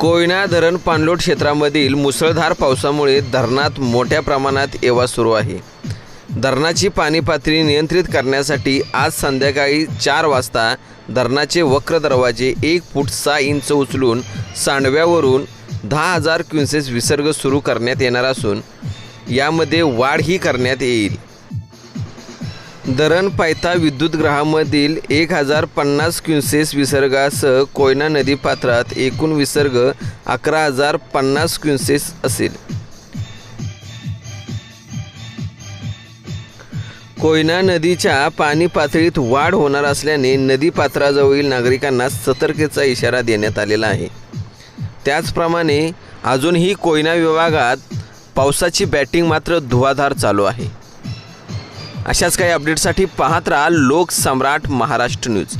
कोयना धरण पाणलोट क्षेत्रामधील मुसळधार पावसामुळे धरणात मोठ्या प्रमाणात येवा सुरू आहे. धरणाची पाणी पातळी नियंत्रित करण्यासाठी आज संध्याकाळी चार वाजता धरणाचे वक्र दरवाजे एक फूट सहा इंच उचलून सांडव्यावरून दहा हजार क्युन्सेस विसर्ग सुरू करण्यात येणार असून यामध्ये वाढही करण्यात येईल. धरण पायथा विद्युतगृहामधील एक हजार पन्नास क्युसेस विसर्गासह कोयना नदी पात्रात एकूण विसर्ग अकरा हजार पन्नास क्युसेस असेल. कोयना नदीच्या पाणी पातळीत वाढ होणार असल्याने नदीपात्राजवळील नागरिकांना सतर्कतेचा इशारा देण्यात आलेला आहे. त्याचप्रमाणे अजूनही कोयना विभागात पावसाची बॅटिंग मात्र धुवाधार चालू आहे. अशाच काही अपडेटसाठी पाहत राहा लोकसम्राट महाराष्ट्र न्यूज